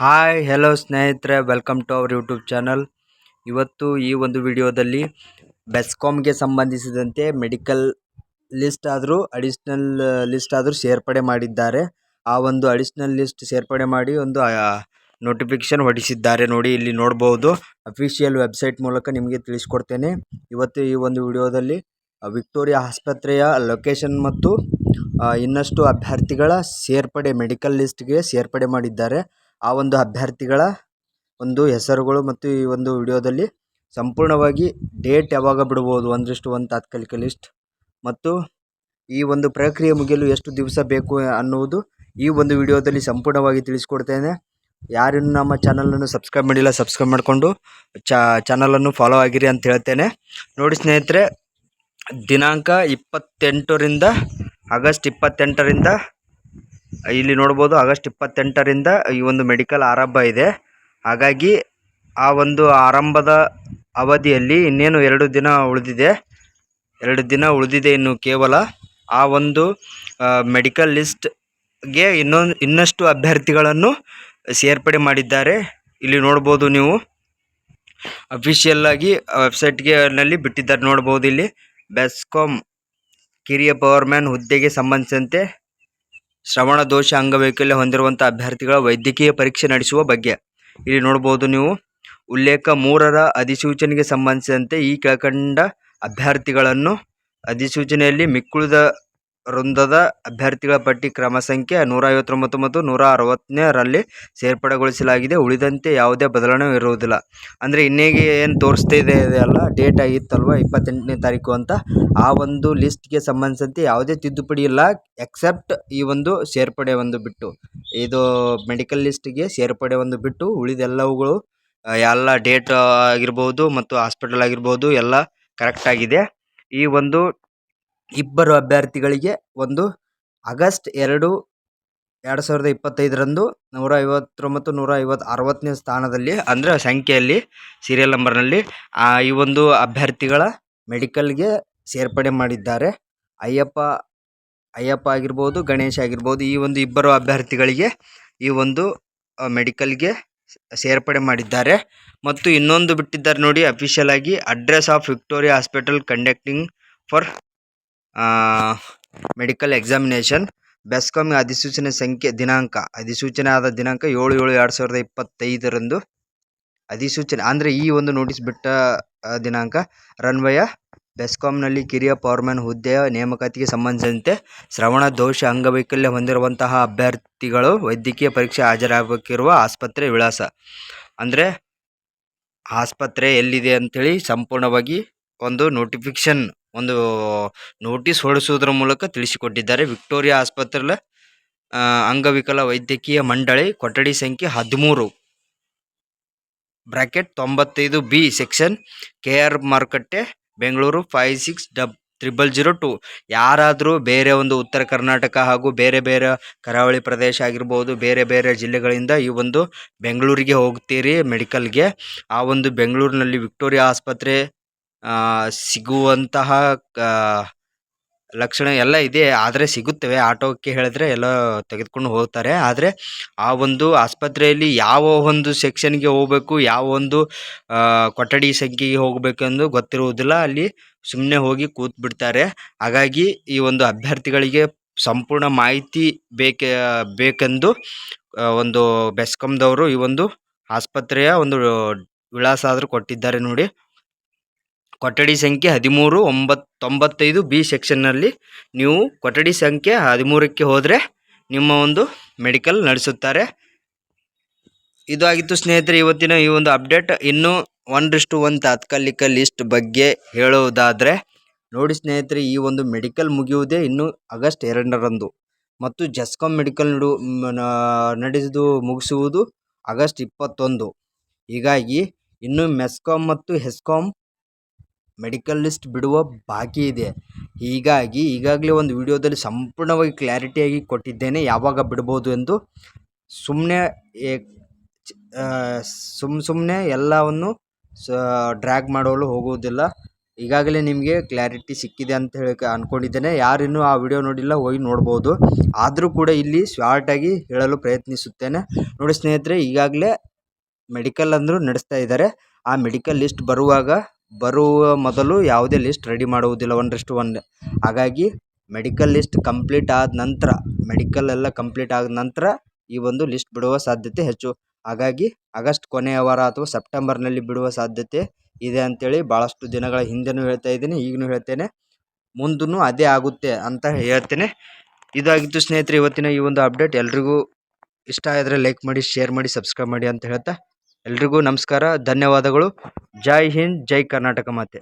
Hi hello ಸ್ನೇಹಿತರೆ welcome to our YouTube channel ಇವತ್ತು ಈ ಒಂದು ವಿಡಿಯೋದಲ್ಲಿ ಬೆಸ್ಕಾಮ್ಗೆ ಸಂಬಂಧಿಸಿದಂತೆ ಮೆಡಿಕಲ್ ಲಿಸ್ಟ್ ಆದರೂ ಅಡಿಷ್ನಲ್ ಲಿಸ್ಟ್ ಆದರೂ ಸೇರ್ಪಡೆ ಮಾಡಿದ್ದಾರೆ. ಆ ಒಂದು ಅಡಿಷ್ನಲ್ ಲಿಸ್ಟ್ ಸೇರ್ಪಡೆ ಮಾಡಿ ಒಂದು ನೋಟಿಫಿಕೇಶನ್ ಹೊಡಿಸಿದ್ದಾರೆ ನೋಡಿ, ಇಲ್ಲಿ ನೋಡ್ಬೋದು. ಅಫಿಷಿಯಲ್ ವೆಬ್ಸೈಟ್ ಮೂಲಕ ನಿಮಗೆ ತಿಳಿಸ್ಕೊಡ್ತೇನೆ. ಇವತ್ತು ಈ ಒಂದು ವಿಡಿಯೋದಲ್ಲಿ ವಿಕ್ಟೋರಿಯಾ ಆಸ್ಪತ್ರೆಯ ಲೊಕೇಶನ್ ಮತ್ತು ಇನ್ನಷ್ಟು ಅಭ್ಯರ್ಥಿಗಳ ಸೇರ್ಪಡೆ ಮೆಡಿಕಲ್ ಲಿಸ್ಟ್ಗೆ ಸೇರ್ಪಡೆ ಮಾಡಿದ್ದಾರೆ. ಆ ಒಂದು ಅಭ್ಯರ್ಥಿಗಳ ಒಂದು ಹೆಸರುಗಳು ಮತ್ತು ಈ ಒಂದು ವಿಡಿಯೋದಲ್ಲಿ ಸಂಪೂರ್ಣವಾಗಿ ಡೇಟ್ ಯಾವಾಗ ಬಿಡ್ಬೋದು ಒಂದಿಷ್ಟು ಒಂದು ತಾತ್ಕಾಲಿಕ ಲಿಸ್ಟ್ ಮತ್ತು ಈ ಒಂದು ಪ್ರಕ್ರಿಯೆ ಮುಗಿಯಲು ಎಷ್ಟು ದಿವಸ ಬೇಕು ಅನ್ನುವುದು ಈ ಒಂದು ವಿಡಿಯೋದಲ್ಲಿ ಸಂಪೂರ್ಣವಾಗಿ ತಿಳಿಸ್ಕೊಡ್ತೇನೆ. ಯಾರು ನಮ್ಮ ಚಾನಲನ್ನು ಸಬ್ಸ್ಕ್ರೈಬ್ ಮಾಡಿಲ್ಲ ಸಬ್ಸ್ಕ್ರೈಬ್ ಮಾಡಿಕೊಂಡು ಚಾನಲನ್ನು ಫಾಲೋ ಆಗಿರಿ ಅಂತ ಹೇಳ್ತೇನೆ. ನೋಡಿ ಸ್ನೇಹಿತರೆ, ದಿನಾಂಕ ಇಪ್ಪತ್ತೆಂಟರಿಂದ ಆಗಸ್ಟ್ ಇಪ್ಪತ್ತೆಂಟರಿಂದ ಇಲ್ಲಿ ನೋಡ್ಬೋದು ಆಗಸ್ಟ್ ಇಪ್ಪತ್ತೆಂಟರಿಂದ ಈ ಒಂದು ಮೆಡಿಕಲ್ ಆರಂಭ ಇದೆ. ಹಾಗಾಗಿ ಆ ಒಂದು ಆರಂಭದ ಅವಧಿಯಲ್ಲಿ ಇನ್ನೇನು ಎರಡು ದಿನ ಉಳಿದಿದೆ. ಎರಡು ದಿನ ಉಳಿದಿದೆ ಇನ್ನು ಕೇವಲ. ಆ ಒಂದು ಮೆಡಿಕಲ್ ಲಿಸ್ಟ್ಗೆ ಇನ್ನೊಂದು ಇನ್ನಷ್ಟು ಅಭ್ಯರ್ಥಿಗಳನ್ನು ಸೇರ್ಪಡೆ ಮಾಡಿದ್ದಾರೆ. ಇಲ್ಲಿ ನೋಡ್ಬೋದು ನೀವು. ಅಫಿಷಿಯಲ್ ಆಗಿ ವೆಬ್ಸೈಟ್ಗೆ ನಲ್ಲಿ ಬಿಟ್ಟಿದ್ದಾರೆ ನೋಡ್ಬೋದು ಇಲ್ಲಿ. ಬೆಸ್ಕಾಂ ಕಿರಿಯ ಪವರ್ ಮ್ಯಾನ್ ಹುದ್ದೆಗೆ ಸಂಬಂಧಿಸಿದಂತೆ ಶ್ರವಣ ದೋಷ ಅಂಗವೈಕಲ್ಯ ಹೊಂದಿರುವಂಥ ಅಭ್ಯರ್ಥಿಗಳ ವೈದ್ಯಕೀಯ ಪರೀಕ್ಷೆ ನಡೆಸುವ ಬಗ್ಗೆ. ಇಲ್ಲಿ ನೋಡ್ಬೋದು ನೀವು, ಉಲ್ಲೇಖ ಮೂರರ ಅಧಿಸೂಚನೆಗೆ ಸಂಬಂಧಿಸಿದಂತೆ ಈ ಕೆಳಕಂಡ ಅಭ್ಯರ್ಥಿಗಳನ್ನು ಅಧಿಸೂಚನೆಯಲ್ಲಿ ಮಿಕ್ಕುಳಿದ ವೃಂದದ ಅಭ್ಯರ್ಥಿಗಳ ಪಟ್ಟಿ ಕ್ರಮ ಸಂಖ್ಯೆ ನೂರ ಐವತ್ತೊಂಬತ್ತು ಮತ್ತು ನೂರ ಅರವತ್ತನೇರಲ್ಲಿ ಸೇರ್ಪಡೆಗೊಳಿಸಲಾಗಿದೆ. ಉಳಿದಂತೆ ಯಾವುದೇ ಬದಲಾವಣೆ ಇರುವುದಿಲ್ಲ. ಅಂದರೆ ಇನ್ನೇಗೆ ಏನು ತೋರಿಸ್ತಾ ಇದೆ ಅಲ್ಲ, ಡೇಟ್ ಆಗಿತ್ತಲ್ವ, ಇಪ್ಪತ್ತೆಂಟನೇ ತಾರೀಕು ಅಂತ. ಆ ಒಂದು ಲಿಸ್ಟ್ಗೆ ಸಂಬಂಧಿಸಿದಂತೆ ಯಾವುದೇ ತಿದ್ದುಪಡಿ ಇಲ್ಲ ಎಕ್ಸೆಪ್ಟ್ ಈ ಒಂದು ಸೇರ್ಪಡೆ ಒಂದು ಬಿಟ್ಟು. ಇದು ಮೆಡಿಕಲ್ ಲಿಸ್ಟ್ಗೆ ಸೇರ್ಪಡೆ ಒಂದು ಬಿಟ್ಟು, ಉಳಿದೆಲ್ಲವುಗಳು ಎಲ್ಲ ಡೇಟ್ ಆಗಿರ್ಬೋದು ಮತ್ತು ಹಾಸ್ಪಿಟಲ್ ಆಗಿರ್ಬೋದು, ಎಲ್ಲ ಕರೆಕ್ಟಾಗಿದೆ ಈ ಒಂದು ಇಬ್ಬರು ಅಭ್ಯರ್ಥಿಗಳಿಗೆ ಒಂದು ಆಗಸ್ಟ್ ಎರಡು ಎರಡು ಸಾವಿರದ ಇಪ್ಪತ್ತೈದರಂದು ನೂರ ಐವತ್ತೊಂಬತ್ತು, ನೂರ ಐವತ್ತು ಅರವತ್ತನೇ ಸ್ಥಾನದಲ್ಲಿ, ಅಂದರೆ ಸಂಖ್ಯೆಯಲ್ಲಿ ಸೀರಿಯಲ್ ನಂಬರ್ನಲ್ಲಿ ಈ ಒಂದು ಅಭ್ಯರ್ಥಿಗಳ ಮೆಡಿಕಲ್ಗೆ ಸೇರ್ಪಡೆ ಮಾಡಿದ್ದಾರೆ. ಅಯ್ಯಪ್ಪ ಅಯ್ಯಪ್ಪ ಆಗಿರ್ಬೋದು, ಗಣೇಶ್ ಆಗಿರ್ಬೋದು, ಈ ಒಂದು ಇಬ್ಬರು ಅಭ್ಯರ್ಥಿಗಳಿಗೆ ಈ ಒಂದು ಮೆಡಿಕಲ್ಗೆ ಸೇರ್ಪಡೆ ಮಾಡಿದ್ದಾರೆ. ಮತ್ತು ಇನ್ನೊಂದು ಬಿಟ್ಟಿದ್ದಾರೆ ನೋಡಿ ಅಫಿಷಿಯಲ್ ಆಗಿ address of Victoria hospital conducting for medical examination BESCOM ಅಧಿಸೂಚನೆ ಸಂಖ್ಯೆ ದಿನಾಂಕ, ಅಧಿಸೂಚನೆ ಆದ ದಿನಾಂಕ ಏಳು ಏಳು ಎರಡು ಸಾವಿರದ ಇಪ್ಪತ್ತೈದರಂದು ಅಧಿಸೂಚನೆ, ಅಂದರೆ ಈ ಒಂದು ನೋಟಿಸ್ ಬಿಟ್ಟ ದಿನಾಂಕ ರನ್ವಯ ಬೆಸ್ಕಾಂನಲ್ಲಿ ಕಿರಿಯ ಪವರ್ಮ್ಯಾನ್ ಹುದ್ದೆಯ ನೇಮಕಾತಿಗೆ ಸಂಬಂಧಿಸಿದಂತೆ ಶ್ರವಣ ದೋಷ ಅಂಗವೈಕಲ್ಯ ಹೊಂದಿರುವಂತಹ ಅಭ್ಯರ್ಥಿಗಳು ವೈದ್ಯಕೀಯ ಪರೀಕ್ಷೆ ಹಾಜರಾಗಬೇಕಿರುವ ಆಸ್ಪತ್ರೆ ವಿಳಾಸ. ಅಂದರೆ ಆಸ್ಪತ್ರೆ ಎಲ್ಲಿದೆ ಅಂಥೇಳಿ ಸಂಪೂರ್ಣವಾಗಿ ಒಂದು ನೋಟಿಫಿಕೇಶನ್ ಒಂದು ನೋಟಿಸ್ ಹೊರಡಿಸುವುದರ ಮೂಲಕ ತಿಳಿಸಿಕೊಟ್ಟಿದ್ದಾರೆ. ವಿಕ್ಟೋರಿಯಾ ಆಸ್ಪತ್ರೆಯ ಅಂಗವಿಕಲ ವೈದ್ಯಕೀಯ ಮಂಡಳಿ ಕೊಠಡಿ ಸಂಖ್ಯೆ ಹದಿಮೂರು. ಬ್ರಾಕೆಟ್ ತೊಂಬತ್ತೈದು ಬಿ ಸೆಕ್ಷನ್ ಕೆ ಆರ್ ಮಾರುಕಟ್ಟೆ, Bengaluru five six double, triple zero two. ಯಾರಾದರೂ ಬೇರೆ ಒಂದು ಉತ್ತರ ಕರ್ನಾಟಕ ಹಾಗೂ ಬೇರೆ ಬೇರೆ ಕರಾವಳಿ ಪ್ರದೇಶ ಆಗಿರ್ಬೋದು, ಬೇರೆ ಬೇರೆ ಜಿಲ್ಲೆಗಳಿಂದ ಈ ಒಂದು ಬೆಂಗಳೂರಿಗೆ ಹೋಗ್ತೀರಿ ಮೆಡಿಕಲ್ಗೆ. ಆ ಒಂದು ಬೆಂಗಳೂರಿನಲ್ಲಿ ವಿಕ್ಟೋರಿಯಾ ಆಸ್ಪತ್ರೆ ಸಿಗುವಂತಹ ಕ ಲಕ್ಷಣ ಎಲ್ಲ ಇದೆ. ಆದರೆ ಸಿಗುತ್ತವೆ. ಆಟೋಕ್ಕೆ ಹೇಳಿದ್ರೆ ಎಲ್ಲ ತೆಗೆದುಕೊಂಡು ಹೋಗ್ತಾರೆ. ಆದರೆ ಆ ಒಂದು ಆಸ್ಪತ್ರೆಯಲ್ಲಿ ಯಾವ ಒಂದು ಸೆಕ್ಷನ್ಗೆ ಹೋಗಬೇಕು ಯಾವ ಒಂದು ಆ, ಕೊಠಡಿ ಸಂಖ್ಯೆಗೆ ಹೋಗಬೇಕೆಂದು ಗೊತ್ತಿರುವುದಿಲ್ಲ. ಅಲ್ಲಿ ಸುಮ್ಮನೆ ಹೋಗಿ ಕೂತ್ ಬಿಡ್ತಾರೆ ಹಾಗಾಗಿ ಈ ಒಂದು ಅಭ್ಯರ್ಥಿಗಳಿಗೆ ಸಂಪೂರ್ಣ ಮಾಹಿತಿ ಬೇಕೆ ಬೇಕೆಂದು ಒಂದು ಬೆಸ್ಕಾಂದವರು ಈ ಒಂದು ಆಸ್ಪತ್ರೆಯ ಒಂದು ವಿಳಾಸ ಆದರೂ ಕೊಟ್ಟಿದ್ದಾರೆ ನೋಡಿ. ಕೊಠಡಿ ಸಂಖ್ಯೆ ಹದಿಮೂರು ಒಂಬತ್ತು ತೊಂಬತ್ತೈದು ಬಿ ಸೆಕ್ಷನ್ನಲ್ಲಿ ನೀವು ಕೊಠಡಿ ಸಂಖ್ಯೆ ಹದಿಮೂರಕ್ಕೆ ಹೋದರೆ ನಿಮ್ಮ ಒಂದು ಮೆಡಿಕಲ್ ನಡೆಸುತ್ತಾರೆ. ಇದು ಆಗಿತ್ತು ಸ್ನೇಹಿತರೆ, ಇವತ್ತಿನ ಈ ಒಂದು ಅಪ್ಡೇಟ್. ಇನ್ನು ಒಂದಷ್ಟು ಒನ್ ತಾತ್ಕಾಲಿಕ ಲಿಸ್ಟ್ ಬಗ್ಗೆ ಹೇಳುವುದಾದರೆ ನೋಡಿ ಸ್ನೇಹಿತರೆ, ಈ ಒಂದು ಮೆಡಿಕಲ್ ಮುಗಿಯುವುದೇ ಇನ್ನು ಆಗಸ್ಟ್ ಎರಡರಂದು. ಮತ್ತು ಜಸ್ಕಾಂ ಮೆಡಿಕಲ್ ನಡು ನಡೆಸಿದು ಮುಗಿಸುವುದು ಆಗಸ್ಟ್ ಇಪ್ಪತ್ತೊಂದು. ಹೀಗಾಗಿ ಇನ್ನು ಮೆಸ್ಕಾಂ ಮತ್ತು ಹೆಸ್ಕಾಂ ಮೆಡಿಕಲ್ ಲಿಸ್ಟ್ ಬಿಡುವ ಬಾಕಿ ಇದೆ. ಹೀಗಾಗಿ ಈಗಾಗಲೇ ಒಂದು ವಿಡಿಯೋದಲ್ಲಿ ಸಂಪೂರ್ಣವಾಗಿ ಕ್ಲಾರಿಟಿಯಾಗಿ ಕೊಟ್ಟಿದ್ದೇನೆ. ಯಾವಾಗ ಬಿಡ್ಬೋದು ಎಂದು ಸುಮ್ಮನೆ ಸುಮ್ಮ ಸುಮ್ಮನೆ ಎಲ್ಲವನ್ನು ಸ ಡ್ರ್ಯಾಗ್ ಮಾಡಲು ಹೋಗುವುದಿಲ್ಲ. ಈಗಾಗಲೇ ನಿಮಗೆ ಕ್ಲಾರಿಟಿ ಸಿಕ್ಕಿದೆ ಅಂತ ಹೇಳಿ ಅಂದ್ಕೊಂಡಿದ್ದೇನೆ ಯಾರಿನ್ನೂ ಆ ವಿಡಿಯೋ ನೋಡಿಲ್ಲ, ಹೋಗಿ ನೋಡ್ಬೋದು. ಆದರೂ ಕೂಡ ಇಲ್ಲಿ ಶಾರ್ಟಾಗಿ ಹೇಳಲು ಪ್ರಯತ್ನಿಸುತ್ತೇನೆ. ನೋಡಿ ಸ್ನೇಹಿತರೆ, ಈಗಾಗಲೇ ಮೆಡಿಕಲ್ ಅಂದರೂ ನಡೆಸ್ತಾ ಇದ್ದಾರೆ. ಆ ಮೆಡಿಕಲ್ ಲಿಸ್ಟ್ ಬರುವಾಗ ಬರುವ ಮೊದಲು ಯಾವುದೇ ಲಿಸ್ಟ್ ರೆಡಿ ಮಾಡುವುದಿಲ್ಲ ಒಂದರಷ್ಟು ಒಂದು ಹಾಗಾಗಿ ಮೆಡಿಕಲ್ ಲಿಸ್ಟ್ ಕಂಪ್ಲೀಟ್ ಆದ ನಂತರ ಮೆಡಿಕಲ್ ಎಲ್ಲ ಕಂಪ್ಲೀಟ್ ಆದ ನಂತರ ಈ ಒಂದು ಲಿಸ್ಟ್ ಬಿಡುವ ಸಾಧ್ಯತೆ ಹೆಚ್ಚು. ಹಾಗಾಗಿ ಆಗಸ್ಟ್ ಕೊನೆಯ ವಾರ ಅಥವಾ ಸೆಪ್ಟೆಂಬರ್ನಲ್ಲಿ ಬಿಡುವ ಸಾಧ್ಯತೆ ಇದೆ ಅಂತೇಳಿ ಭಾಳಷ್ಟು ದಿನಗಳ ಹಿಂದೆಯೂ ಹೇಳ್ತಾ ಇದ್ದೀನಿ ಈಗಲೂ ಹೇಳ್ತೇನೆ. ಮುಂದೂ ಅದೇ ಆಗುತ್ತೆ ಅಂತ ಹೇಳ್ತೇನೆ. ಇದಾಗಿತ್ತು ಸ್ನೇಹಿತರೆ, ಇವತ್ತಿನ ಈ ಒಂದು ಅಪ್ಡೇಟ್ ಎಲ್ರಿಗೂ ಇಷ್ಟ ಆದರೆ ಲೈಕ್ ಮಾಡಿ ಶೇರ್ ಮಾಡಿ ಸಬ್ಸ್ಕ್ರೈಬ್ ಮಾಡಿ ಅಂತ ಹೇಳ್ತಾ ಎಲ್ರಿಗೂ ನಮಸ್ಕಾರ ಧನ್ಯವಾದಗಳು. ಜೈ ಹಿಂದ್ ಜೈ ಕರ್ನಾಟಕ ಮಾತೆ.